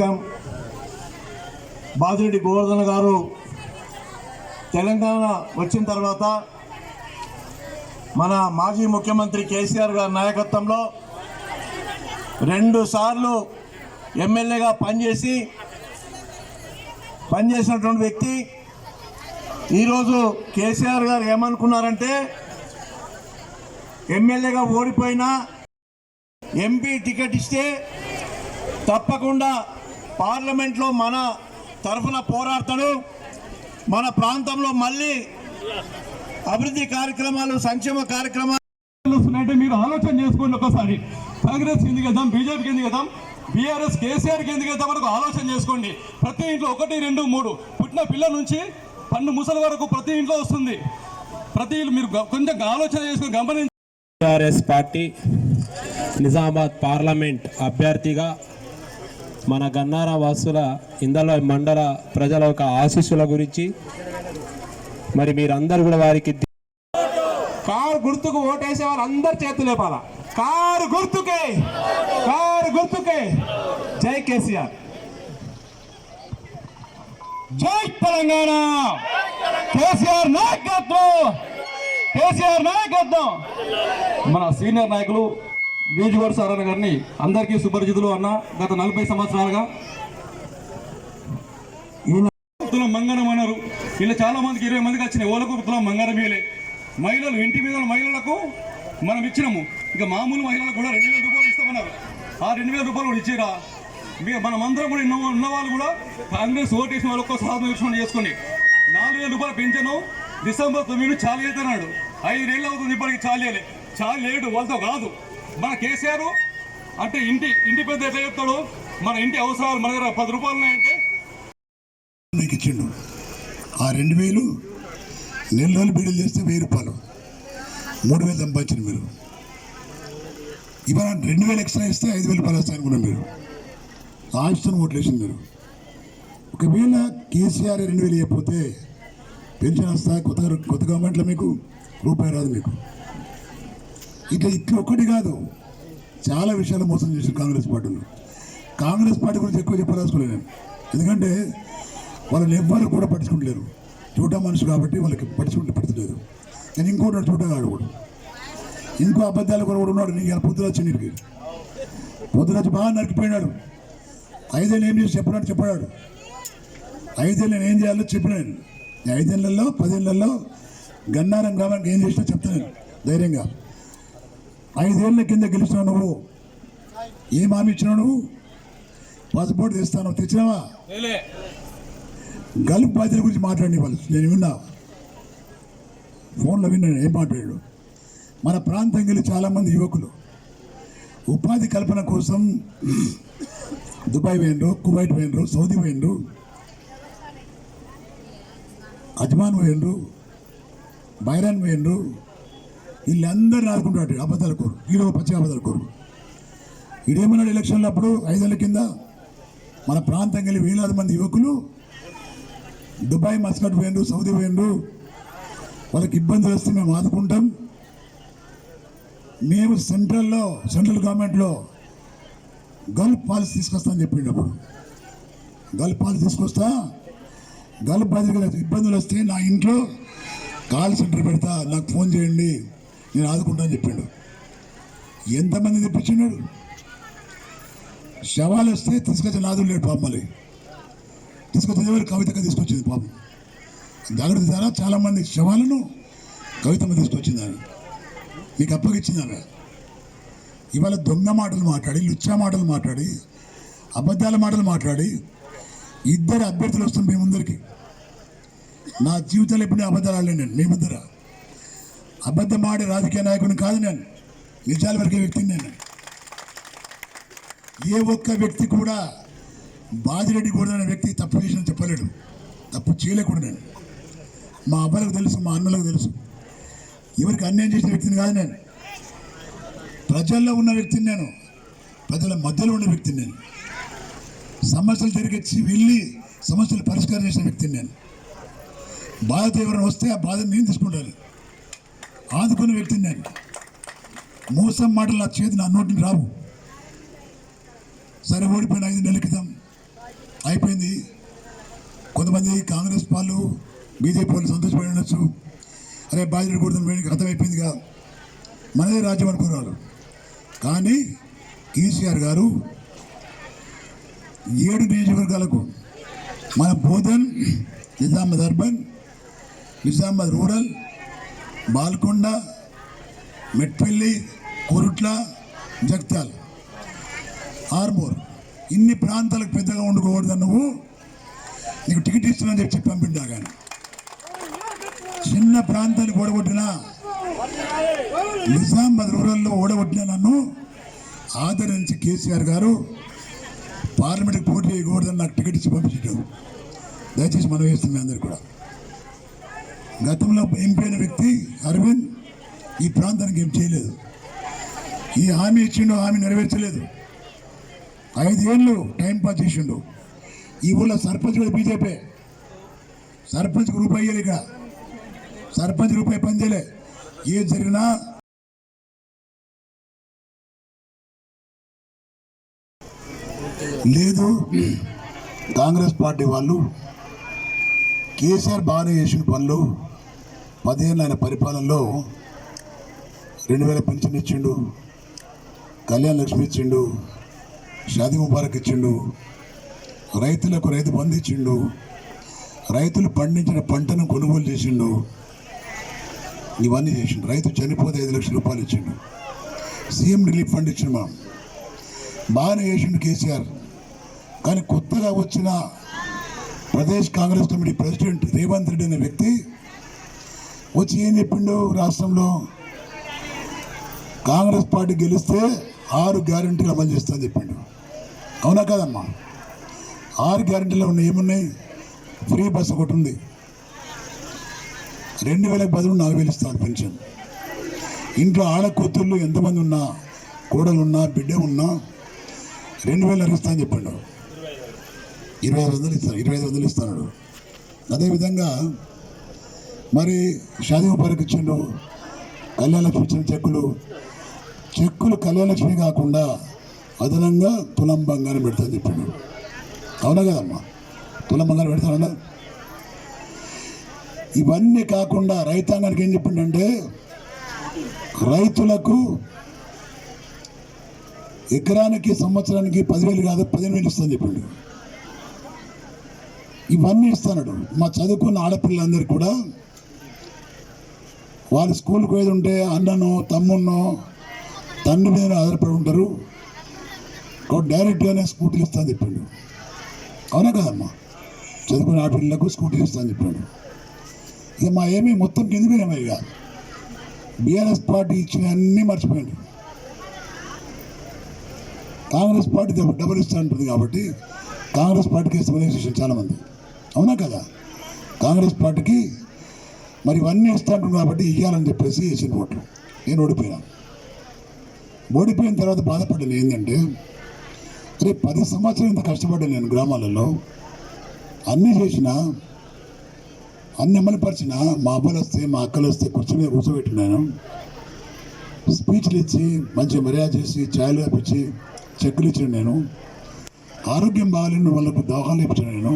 గతంలో చూసాం బాజిరెడ్డి గోవర్ధన్ గారు తెలంగాణ వచ్చిన తర్వాత మన మాజీ ముఖ్యమంత్రి కేసీఆర్ గారి నాయకత్వంలో రెండు సార్లు ఎమ్మెల్యేగా పనిచేసి పనిచేసినటువంటి వ్యక్తి ఈరోజు కేసీఆర్ గారు ఏమనుకున్నారంటే ఎమ్మెల్యేగా ఓడిపోయినా ఎంపీ టికెట్ ఇస్తే తప్పకుండా పార్లమెంట్లో మన తరఫున పోరాడతాడు. మన ప్రాంతంలో మళ్ళీ అభివృద్ధి కార్యక్రమాలు సంక్షేమ కార్యక్రమాలు వస్తున్నాయంటే మీరు ఆలోచన చేసుకోండి ఒకసారి. కాంగ్రెస్ ఎందుకు వెళ్దాం బీజేపీకి ఎందుకు వెళ్దాం బీఆర్ఎస్ కేసీఆర్కి ఎందుకు వెళ్దాం మనకు ఆలోచన చేసుకోండి. ప్రతి ఇంట్లో ఒకటి రెండు మూడు. పుట్టిన పిల్లల నుంచి పన్ను ముసలి వరకు ప్రతి ఇంట్లో వస్తుంది. ప్రతి మీరు కొంచెం ఆలోచన చేసుకుని గమనించి టీఆర్ఎస్ పార్టీ నిజామాబాద్ పార్లమెంట్ అభ్యర్థిగా మన గన్నార వాసుల ఇందల మండల ప్రజల యొక్క ఆశీస్సుల గురించి మరి మీరందరూ కూడా వారికి కారు గుర్తుకు ఓటేసే వాళ్ళందరి చేతులు లేపాల? కారు గుర్తుకే! కారు గుర్తుకే! జై కేసీఆర్. జై తెలంగాణ! కేసీఆర్ నాయకత్వం! కేసీఆర్ నాయకత్వం! మన సీనియర్ నాయకులు వీజుగోడ్ సారన్న గారిని అందరికీ సుపరిచితులు అన్న గత నలభై సంవత్సరాలుగా తులం మంగనం అన్నారు. ఇలా చాలా మందికి ఇరవై మందికి వచ్చినాయి ఓలకు తులం మంగనం ఇయలే మహిళలు ఇంటి మీద మహిళలకు మనం ఇచ్చినాము. ఇక మామూలు మహిళలకు కూడా రెండు వేల రూపాయలు ఇస్తామన్నారు. ఆ రెండు వేల రూపాయలు కూడా ఇచ్చిరా? మీ మనం అందరం కూడా ఉన్న వాళ్ళు కూడా కాంగ్రెస్ ఓటేసిన వాళ్ళు ఒక్క సాధన విషయం చేసుకొని నాలుగు వేల రూపాయలు పెంచను డిసెంబర్ తొమ్మిది చాలు అవుతున్నాడు ఐదేళ్ళు అవుతుంది ఇప్పటికి చాలేలే చాలు లేడు వాళ్ళతో కాదు. మన కేసీఆర్ అంటే ఇంటి ఇంటి పెద్ద ఎట్లా చెప్తాడు? మన ఇంటి అవసరాలు మన దగ్గర పది రూపాయలు ఉన్నాయంటే? మీకు ఇచ్చిండు. ఆ రెండు వేలు నెల రోజులు బిడ్డలు చేస్తే వెయ్యి రూపాయలు. మూడు వేలు సంపాదించింది మీరు. ఇవాళ రెండు వేలు ఎక్స్ట్రా ఇస్తే ఐదు వేలు రూపాయలు వస్తాయి అనుకున్నాం మీరు. ఆశతో ఓట్లేసింది మీరు. ఒకవేళ కేసీఆర్ రెండు వేలు ఇవ్వకపోతే పెన్షన్ వస్తాయి కొత్త కొత్త గవర్నమెంట్లో మీకు రూపాయి రాదు మీకు. ఇట్లా ఇట్లా ఒక్కటి కాదు. చాలా విషయాలు మోసం చేశారు కాంగ్రెస్ పార్టీలు. కాంగ్రెస్ పార్టీ గురించి ఎక్కువ చెప్పదలుచుకోలేదు నేను. ఎందుకంటే వాళ్ళని ఎవ్వరు కూడా పట్టించుకుంటలేరు. చూడ మనిషి కాబట్టి వాళ్ళకి పట్టించుకుంటే పడుతుంది నేను ఇంకోటి చూడగాడు కూడా. ఇంకో అబద్ధాలు కూడా కూడా ఉన్నాడు. నీకు ఇలా పొద్దున వచ్చి నీకు. పొద్దున వచ్చి బాగా నరికిపోయినాడు. ఐదేళ్ళు ఏం చేసి చెప్పినాడు చెప్పాడు. ఐదేళ్ళు నేను ఏం చేయాలో చెప్పినాను ఐదేళ్ళలో పదేళ్ళలో గన్నారం గ్రామానికి ఏం చేసినా చెప్తాను ధైర్యంగా. ఐదేళ్ళ కింద గెలిచినావు నువ్వు. ఏం హామీ ఇచ్చినావు నువ్వు? పాస్పోర్ట్ తెస్తాను. తెచ్చినావా? గల్ఫ్ బాధ్యత గురించి మాట్లాడి వాళ్ళు. నేను విన్నా. ఫోన్లో విన్నాను ఏం మాట్లాడాడు? మన ప్రాంతం వెళ్ళి చాలామంది యువకులు. ఉపాధి కల్పన కోసం దుబాయ్ పోయినరు కువైట్ పోయినరు సౌదీ పోయినరు అజ్మాన్ పోయినరు బైరాన్ పోయినరు వీళ్ళందరూ ఆడుకుంటాడు అబద్ధాల కోరు. ఈడో పచ్చి అబద్ధాల కోరు. ఈడేమన్నాడు ఎలక్షన్లు అప్పుడు ఐదేళ్ళ కింద మన ప్రాంతం వెళ్ళి వేలాది మంది యువకులు దుబాయ్ మస్కట్ పోయిండ్రు సౌదీ పోయిండ్రు వాళ్ళకి ఇబ్బందులు వస్తే మేము ఆదుకుంటాం. మేము సెంట్రల్లో సెంట్రల్ గవర్నమెంట్లో గల్ఫ్ పాలసీ తీసుకొస్తామని చెప్పిండు అప్పుడు. గల్ఫ్ పాలసీ తీసుకొస్తా గల్ఫ్ బాధితులకు ఇబ్బందులు వస్తే నా ఇంట్లో కాల్ సెంటర్ పెడతా నాకు ఫోన్ చేయండి. నేను ఆదుకుంటానని చెప్పిండు. ఎంతమంది తెప్పించినాడు? శవాలు వస్తే తీసుకొచ్చిన నాదులు లేడు పాపం మళ్ళీ. తీసుకొచ్చింది ఎవరు? కవితగా తీసుకొచ్చింది పాపం. దగ్గర ద్వారా చాలామంది శవాలను కవితమ్మ తీసుకొచ్చింది ఆమె. మీకు అప్పగిచ్చింది ఆమె. ఇవాళ దొంగ మాటలు మాట్లాడి లుచ్చా మాటలు మాట్లాడి అబద్ధాల మాటలు మాట్లాడి ఇద్దరు అభ్యర్థులు వస్తాం మీ ముందరికి. నా జీవితంలో ఎప్పుడు అబద్ధాలు ఆడలేను నేను మీ ముందర. అబద్ధం ఆడే రాజకీయ నాయకుడిని కాదు నేను. నిజాలు వరకే వ్యక్తిని నేను. ఏ ఒక్క వ్యక్తి కూడా బాజిరెడ్డి కూడా అనే వ్యక్తి తప్పు చేసిన చెప్పలేడు. తప్పు చేయలేకూడదు నేను. మా అబ్బాయిలకు తెలుసు మా అన్నలకు తెలుసు. ఎవరికి అన్యాయం చేసిన వ్యక్తిని కాదు నేను. ప్రజల్లో ఉన్న వ్యక్తిని నేను. ప్రజల మధ్యలో ఉన్న వ్యక్తిని నేను. సమస్యలు తిరిగొచ్చి వెళ్ళి సమస్యలు పరిష్కారం చేసిన వ్యక్తిని నేను. బాధ ఎవరైనా వస్తే ఆ బాధను నేను తీసుకుంటాను. ఆదుకున్న వ్యక్తిని నేను. మోసం మాటలు నా చేతి నా నోటిని రావు. సరే ఓడిపోయిన ఐదు నెలల క్రితం అయిపోయింది. కొంతమంది కాంగ్రెస్ వాళ్ళు బీజేపీ వాళ్ళు సంతోషపడి ఉండొచ్చు. అరే బాధ్యత కూడదని అర్థమైపోయిందిగా. మనదే రాజ్యం అనుకున్నారు. కానీ కేసీఆర్ గారు ఏడు నియోజకవర్గాలకు మన బోధన్ నిజామాబాద్ అర్బన్ నిజామాబాద్ రూరల్ బాల్కొండ మెట్పల్లి కొరుట్ల జగిత్యాల. ఆర్మూర్ ఇన్ని ప్రాంతాలకు పెద్దగా వండుకోకూడదు నువ్వు? నీకు టికెట్ ఇస్తున్నా అని చెప్పి పంపిండా కానీ చిన్న ప్రాంతానికి ఓడగొట్టిన నిజామాబాద్ రూరల్లో ఓడగొట్టిన నన్ను ఆదరించి కేసీఆర్ గారు పార్లమెంట్కి పోటీ చేయకూడదని నాకు టికెట్ ఇచ్చి పంపించాడు దయచేసి మనం వేస్తుంది అందరు కూడా. గతంలో ఎంపీ అయిన వ్యక్తి అరవింద్ ఈ ప్రాంతానికి ఏం చేయలేదు. ఈ హామీ ఇచ్చిండు హామీ నెరవేర్చలేదు. ఐదేళ్ళు టైం పాస్ చేసిండు. ఈ ఊళ్ళో సర్పంచ్ కూడా బీజేపీ. సర్పంచ్ రూపాయి ఇయ్యలే ఇక్కడ. సర్పంచ్ రూపాయి పని చేయలే. ఏం జరిగినా లేదు. కాంగ్రెస్ పార్టీ వాళ్ళు కేసీఆర్ బాగానే చేసిన పనులు. పదిహేను ఆయన పరిపాలనలో రెండు వేల పెన్షన్ ఇచ్చిండు కళ్యాణ్ లక్ష్మి ఇచ్చిండు షాదీ ముబారక్ ఇచ్చిండు రైతులకు రైతు బంధు ఇచ్చిండు రైతులు పండించిన పంటను కొనుగోలు చేసిండు ఇవన్నీ చేసిండు. రైతు చనిపోతే ఐదు లక్షల రూపాయలు ఇచ్చిండు. సీఎం రిలీఫ్ ఫండ్ ఇచ్చిండు మనం బాగానే చేసిండు కేసీఆర్. కానీ కొత్తగా వచ్చిన ప్రదేశ్ కాంగ్రెస్ కమిటీ ప్రెసిడెంట్ రేవంత్ రెడ్డి అనే వ్యక్తి వచ్చి ఏం చెప్పిండు రాష్ట్రంలో? కాంగ్రెస్ పార్టీ గెలిస్తే ఆరు గ్యారంటీలు అమలు చేస్తామని చెప్పిండు. అవునా కాదమ్మా? ఆరు గ్యారంటీలు ఉన్నాయి ఏమున్నాయి? ఫ్రీ బస్ ఒకటి ఉంది. రెండు వేలకు బదులు నాలుగు వేలు ఇస్తాడు పెన్షన్. ఇంట్లో ఆడ కూతుర్లు ఎంతమంది ఉన్నా కోడలు ఉన్నా బిడ్డ ఉన్నా రెండు వేలు అరిస్తా అని చెప్పాడు. ఇరవై ఐదు వందలు ఇస్తాను ఇరవై ఐదు వందలు ఇస్తాడు. అదేవిధంగా మరి షాదీ ముబారక్ ఇచ్చిండు కళ్యాణలక్ష్మి ఇచ్చిన చెక్కులు. చెక్కులు కళ్యాణలక్ష్మి కాకుండా అదనంగా తులం బంగారం పెడతాను చెప్పాడు. అవునా కదమ్మా? తులం బంగారం పెడతానన్నా? ఇవన్నీ కాకుండా రైతాంగానికి ఏం చెప్పిండంటే రైతులకు ఎకరానికి సంవత్సరానికి పదివేలు కాదు పదిహేను వేలు ఇస్తాను చెప్పిండు. ఇవన్నీ ఇస్తాడు మా చదువుకున్న ఆడపిల్లలందరికీ కూడా వాళ్ళు స్కూల్కి పోయేది ఉంటే అన్ననో తమ్మున్నో తండ్రి మీద ఆధారపడి ఉంటారు. కాబట్టి డైరెక్ట్గానే స్కూటీలు అని చెప్పిండు. అవునా కదమ్మా? చదువుకున్న ఆడపిల్లలకు స్కూటీలు ఇస్తాను చెప్పాడు. ఇక మా ఏమీ మొత్తం కింద పోయినామా ఇక. బీఆర్ఎస్ పార్టీ ఇచ్చిన అన్నీ మర్చిపోయాడు. కాంగ్రెస్ పార్టీ డబుల్ ఇస్తా ఉంటుంది కాబట్టి కాంగ్రెస్ పార్టీకి ఇస్తామని చేసారు చాలామంది. అవునా కదా? కాంగ్రెస్ పార్టీకి మరి ఇవన్నీ ఇస్తాను కాబట్టి ఇవ్వాలని చెప్పేసి వేసిన ఓట్లు. నేను ఓడిపోయాను. ఓడిపోయిన తర్వాత బాధపడ్డాను ఏంటంటే అరే పది సంవత్సరాలు ఇంత కష్టపడ్డాను నేను గ్రామాలలో. అన్నీ చేసినా అన్ని అమలుపరిచిన మా అబ్బాయిలు వస్తే మా అక్కలు వస్తే కూర్చొని కూర్చోబెట్టినాను స్పీచ్లు ఇచ్చి మంచి మర్యాద చేసి ఛాయలు వేపించి చెక్కులు ఇచ్చిన నేను. ఆరోగ్యం బాగాలేని వాళ్ళకు దోహాలు ఇప్పించాను నేను.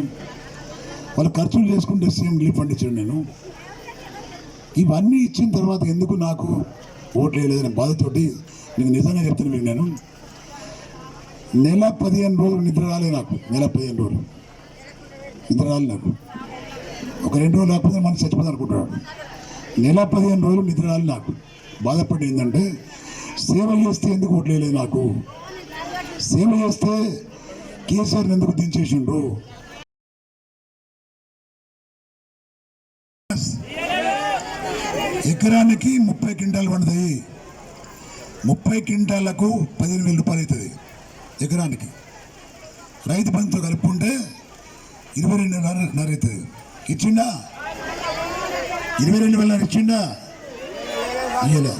వాళ్ళు ఖర్చులు చేసుకుంటే సీఎం రిలీఫ్ ఫండ్ ఇచ్చాను నేను. ఇవన్నీ ఇచ్చిన తర్వాత ఎందుకు నాకు ఓట్లు వేయలేదనే బాధతోటి నేను నిజంగా చెప్తాను మీకు నేను. నెల పదిహేను రోజులు నిద్ర రాలే నాకు. నెల పదిహేను రోజులు. నిద్ర రాలే నాకు. ఒక రెండు రోజులు లేకపోతే మనం చచ్చిపోతాం అనుకుంటున్నాడు. నెల పదిహేను రోజులు నిద్ర రాలి నాకు. బాధపడి ఏంటంటే సేవ చేస్తే ఎందుకు ఓట్లేదు నాకు? సేవ చేస్తే కేసీఆర్ని ఎందుకు దించేసిండు ఎకరానికి ముప్పై క్వింటాలు పండుతాయి. ముప్పై క్వింటాలకు పదిహేను వేల రూపాయలు అవుతుంది ఎకరానికి. రైతు బంధుతో కలుపుకుంటే ఇరవై రెండు వేల నర అవుతుంది. ఇచ్చిండా? ఇరవై రెండు వేల ఇచ్చిండా? ఇయ్యలే.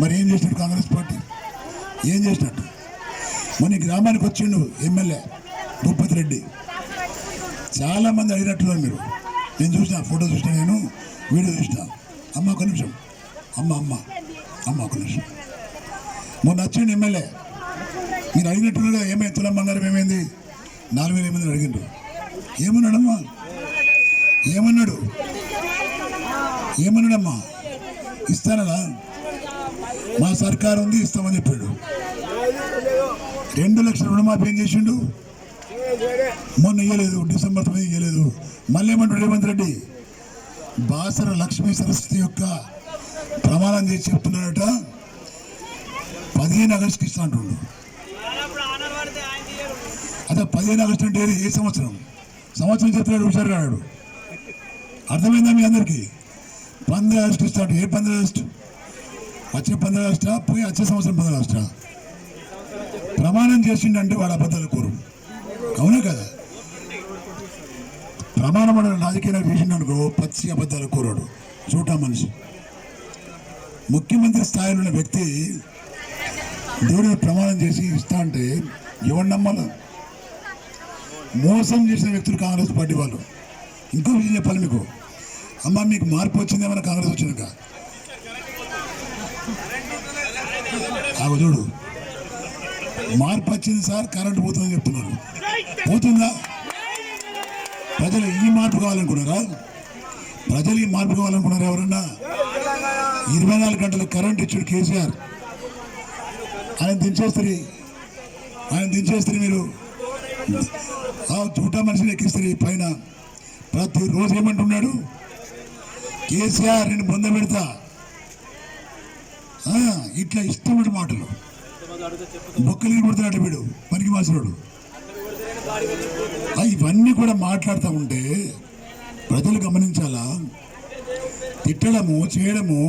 మరి ఏం చేసినట్టు కాంగ్రెస్ పార్టీ? ఏం చేసినట్టు? మన గ్రామానికి వచ్చిండు ఎమ్మెల్యే భూపతి రెడ్డి. చాలా మంది అడిగినట్టున్నారు మీరు. నేను చూసిన ఫోటో చూసిన నేను వీడియో చూసినా. అమ్మ ఒక నిమిషం. అమ్మ అమ్మ. అమ్మ ఒక నిమిషం. మొన్న వచ్చిండు ఎమ్మెల్యే మీరు అడిగినట్టుగా ఏమైంది తులం బంగారం ఏమైంది? నాలుగు వేలు ఏమైంది అడిగిండ్రు. ఏమన్నాడమ్మా? ఏమన్నాడు? ఏమన్నాడమ్మా? ఇస్తానరా మా సర్కారు ఉంది ఇస్తామని చెప్పాడు. రెండు లక్షల రుణమాఫీ ఏం చేసిండు? మొన్న ఇయ్యలేదు డిసెంబర్ తొమ్మిది ఇయ్యలేదు. మళ్ళీ ఏమంటాడు రేవంత్ రెడ్డి? బాసర లక్ష్మీ సరస్వతి యొక్క ప్రమాణం చేసి చెప్తున్నాడట పదిహేను ఆగస్టుకి ఇస్తా అంటుండు. అదే పదిహేను ఆగస్టు అంటే ఏ సంవత్సరం? సంవత్సరం చెప్తున్నాడు హుషారు గాడు అర్థమైందా మీ అందరికీ? పంద్ర ఆగస్టు ఇస్తాడు ఏ పంద్ర ఆగస్టు? వచ్చే పంద్ర ఆగస్టా పోయి వచ్చే సంవత్సరం పంద్ర ఆగస్టా ప్రమాణం చేసిండంటే వాడు అబద్ధాలు కోరు. అవునా కదా? ప్రమాణం అనే రాజకీయ చేసిండనుకో పచ్చి అబద్ధాలు కోరాడు. చూటా మనిషి. ముఖ్యమంత్రి స్థాయిలో ఉన్న వ్యక్తి దేవుడిని ప్రమాణం చేసి ఇస్తా అంటే ఎవరు నమ్మాలి మోసం చేసిన వ్యక్తులు కాంగ్రెస్ పార్టీ వాళ్ళు. ఇంకో విషయం చెప్పాలి మీకు. అమ్మ మీకు మార్పు వచ్చిందేమైనా కాంగ్రెస్ వచ్చినాక ఆగు చూడు. మార్పు వచ్చింది సార్ కరెంటు పోతుందని చెప్తున్నారు. పోతుందా? ప్రజలు ఈ మార్పు కావాలనుకున్నారా? ప్రజలు ఈ మార్పు కావాలనుకున్నారా ఎవరన్నా? ఇరవై నాలుగు గంటల కరెంట్ ఇచ్చాడు కేసీఆర్. ఆయన దించేస్తారు. ఆయన దించేస్తారు మీరు. ఆ చూటా మనిషిని ఎక్కిస్తారు పైన. ప్రతిరోజు ఏమంటున్నాడు? కేసీఆర్ నేను బొంద పెడతా. ఇట్లా ఇష్టమైన మాటలు. బొక్కలు పడుతున్నాడు వీడు. పనికి మాసినాడు ఇవన్నీ కూడా మాట్లాడుతూ ఉంటే ప్రజలు గమనించాలా? తిట్టడము చేయడము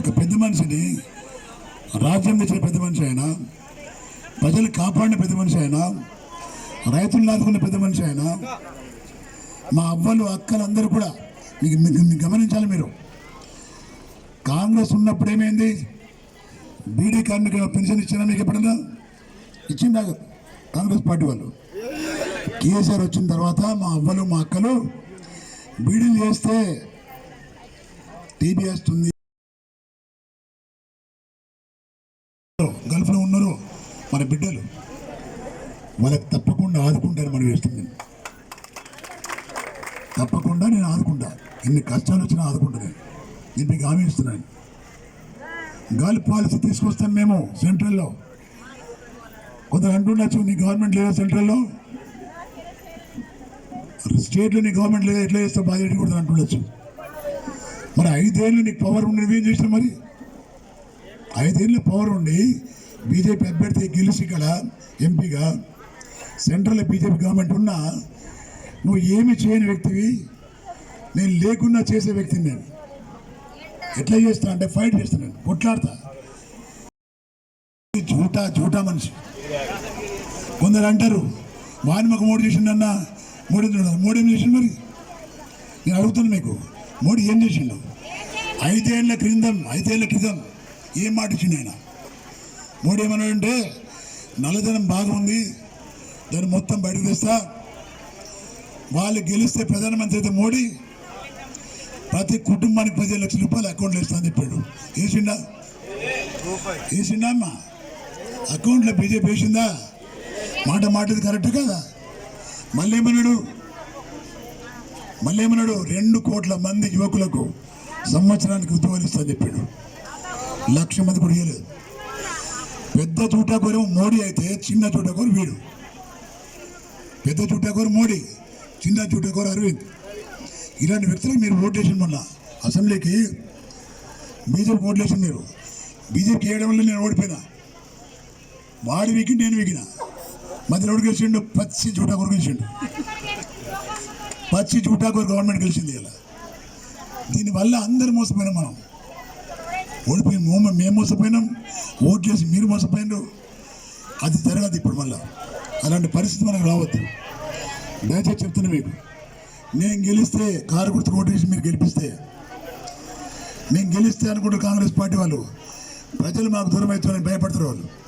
ఒక పెద్ద మనిషిని రాజ్యం తెచ్చిన పెద్ద మనిషి అయినా ప్రజలు కాపాడిన పెద్ద మనిషి అయినా రైతులను ఆదుకున్న పెద్ద మనిషి అయినా మా అవ్వలు అక్కలు అందరూ కూడా మీకు మీకు- మీకు గమనించాలి మీరు. కాంగ్రెస్ ఉన్నప్పుడు ఏమైంది? బీడీ కార్మికుల పెన్షన్ ఇచ్చినా మీకు ఎప్పుడన్నా? ఇచ్చిందా కాంగ్రెస్ పార్టీ వాళ్ళు. కేసీఆర్ వచ్చిన తర్వాత మా అవ్వలు మా అక్కలు బీడీలు చేస్తే టీబీ వస్తుంది గల్ఫ్లో ఉన్నారు మన బిడ్డలు. వాళ్ళకి తప్పకుండా ఆదుకుంటాను మనం వేస్తుంది. తప్పకుండా నేను ఆదుకుంటా. ఎన్ని కష్టాలు వచ్చినా ఆదుకుంటా నేను. నేను మీకు హామీ ఇస్తున్నాను. గాలి పాలసీ తీసుకొస్తాం మేము సెంట్రల్లో. కొందరు అంటుండొచ్చు నీ గవర్నమెంట్ లేదా సెంట్రల్లో. స్టేట్లో నీ గవర్నమెంట్ లేదా ఎట్లా చేస్తావు బాధ్యత కూడా అంటుండొచ్చు మరి ఐదేళ్ళు నీకు పవర్ ఉండి నువ్వేం చేసిన మరి? ఐదేళ్ళు పవర్ ఉండి బీజేపీ అభ్యర్థి గెలిచి ఇక్కడ ఎంపీగా సెంట్రల్ బీజేపీ గవర్నమెంట్ ఉన్నా నువ్వు ఏమి చేయని వ్యక్తివి నేను లేకున్నా చేసే వ్యక్తిని నేను. ఎట్లా చేస్తా అంటే ఫైట్ చేస్తాను కొట్లాడతా. జూటా జూటా మనిషి. కొందరు అంటారు వాని మాకు మోడీ చేసిండన్నా మోడీ మోడీ ఏం చేసిండు మరి? నేను అడుగుతాను మీకు మోడీ ఏం చేసిండు? ఐదేళ్ళ క్రిందం ఐదేళ్ళ క్రితం ఏం మాట ఇచ్చిండు ఆయన? మోడీ ఏమన్నాడంటే నల్లధనం బాగుంది దాన్ని మొత్తం బయటకు తెస్తా. వాళ్ళు గెలిస్తే ప్రధానమంత్రి అయితే మోడీ ప్రతి కుటుంబానికి పదిహేను లక్షల రూపాయలు అకౌంట్లో ఇస్తా అని చెప్పాడు. వేసిండా? వేసిండా అమ్మా? అకౌంట్లో బీజేపీ వేసిందా? మాట మాటది కరెక్ట్ కదా? మళ్ళేమన్నాడు మళ్ళేమన్నాడు రెండు కోట్ల మంది యువకులకు సంవత్సరానికి ఉద్యోగాలు ఇస్తా చెప్పాడు. లక్ష మంది కూడా ఇవ్వలేదు పెద్ద చూటాకోరేమో మోడీ అయితే చిన్న చూటాకోరు వీడు. పెద్ద చూటాకోరు మోడీ చిన్న చూటాకోరు అరవింద్. ఇలాంటి వ్యక్తులకు మీరు ఓటేషన్ మొన్న అసెంబ్లీకి బీజేపీ ఓట్లేసిన మీరు. బీజేపీ వేయడం వల్ల నేను ఓడిపోయినా. వాడి వీకి నేను వీకిన. మధ్యలో ఎవడు గెలిచిండు? పచ్చి చూటాకూర గెలిచిండు? పచ్చి చూటాకూర గవర్నమెంట్ గెలిచింది ఇలా. దీనివల్ల అందరు మోసపోయినాం మనం. ఓడిపోయి మేము మేము మోసపోయినాం. ఓట్ చేసి మీరు మోసపోయినారు. అది జరగదు ఇప్పుడు మళ్ళీ. అలాంటి పరిస్థితి మనకు రావద్దు. దయచేసి చెప్తున్నా మీకు. నేను గెలిస్తే కారు గుర్తు ఓటు వేసి మీరు గెలిపిస్తే నేను గెలిస్తే అనుకుంటారు కాంగ్రెస్ పార్టీ వాళ్ళు. ప్రజలు మాకు దూరం అవుతారని భయపడతారు వాళ్ళు.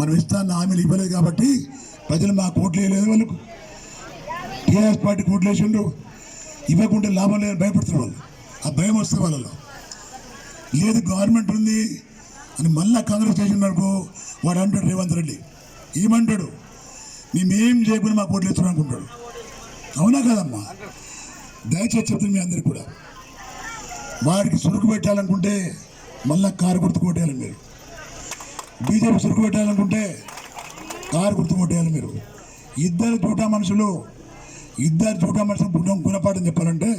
మనం ఇస్తాన్న హామీలు ఇవ్వలేదు కాబట్టి ప్రజలు మాకు ఓట్లు వేయలేదు వాళ్ళకు టీఆర్ఎస్ పార్టీ ఓట్లు వేసిండ్రు. ఇవ్వకుంటే లాభం లేదని భయపడుతున్నారు వాళ్ళు. ఆ భయం వస్తుంది వాళ్ళలో. లేదు గవర్నమెంట్ ఉంది అని మళ్ళీ కాంగ్రెస్ చేసిన అనుకో వాడు అంటాడు రేవంత్ రెడ్డి. ఏమంటాడు? మేమేం చేయకుండా మాకు ఓట్లు వేస్తున్నాం అనుకుంటాడు. అవునా కదమ్మా? దయచేసి చెప్తుంది మీ అందరికి కూడా. వాడికి సురుకు పెట్టాలనుకుంటే మళ్ళా కారు గుర్తు కొట్టేయాలి మీరు. బీజేపీ సురుకు పెట్టాలనుకుంటే కారు గుర్తు కొట్టేయాలి మీరు. ఇద్దరు చూట మనుషులు ఇద్దరు చూట మనుషులు పుట్టం గుణపాఠం చెప్పాలంటే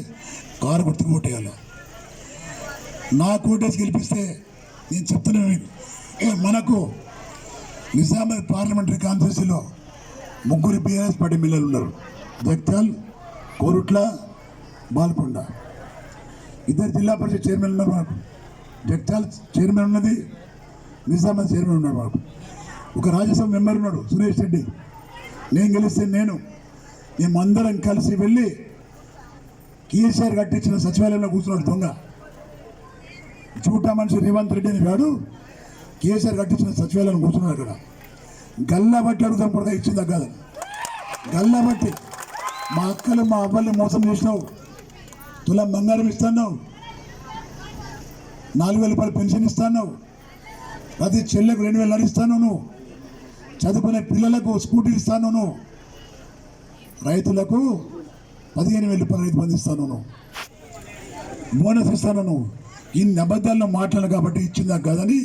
కారు గుర్తు కొట్టేయాలి నా కోటేసి గెలిపిస్తే నేను చెప్తున్నాను మీకు. మనకు నిజామాబాద్ పార్లమెంటరీ కాన్స్టిట్యూన్సీలో ముగ్గురు బీఆర్ఎస్ పార్టీ మిల్లలు ఉన్నారు. జగ్తాల్ కోరుట్ల బాల్కొండ. ఇద్దరు జిల్లా పరిషత్ చైర్మన్ ఉన్నారు మనకు. జగ్తాల్ చైర్మన్ ఉన్నది నిజామాబాద్ చైర్మన్ ఉన్నాడు మాకు ఒక రాజ్యసభ మెంబర్ ఉన్నాడు సురేష్ రెడ్డి. నేను గెలిస్తే నేను మేమందరం కలిసి వెళ్ళి కేసీఆర్ కట్టించిన సచివాలయంలో కూర్చున్నాడు దొంగ. చూటా మనిషి రేవంత్ రెడ్డి అని కాడు కేసీఆర్ కట్టించిన సచివాలయం కూర్చున్నాడు అక్కడ. గల్లా బట్టి అడుగుతాం కూడా ఇచ్చిందా కాదు. గల్లా బట్టి. మా అక్కలు మా అవ్వల్ని మోసం చేసినావు. తులం బంగారం ఇస్తాను నాలుగు వేల రూపాయలు పెన్షన్ ఇస్తాను ప్రతి చెల్లెకు రెండు వేలు ఇస్తాను నువ్వు చదువుకునే పిల్లలకు స్కూటీ ఇస్తాను నువ్వు రైతులకు పదిహేను వేల రూపాయలు రైతు బంధు ఇస్తాను నువ్వు బోనస్ ఇస్తాను నువ్వు ఇన్ని అబద్ధాల్లో మాట్లాడు కాబట్టి ఇచ్చిందా కదని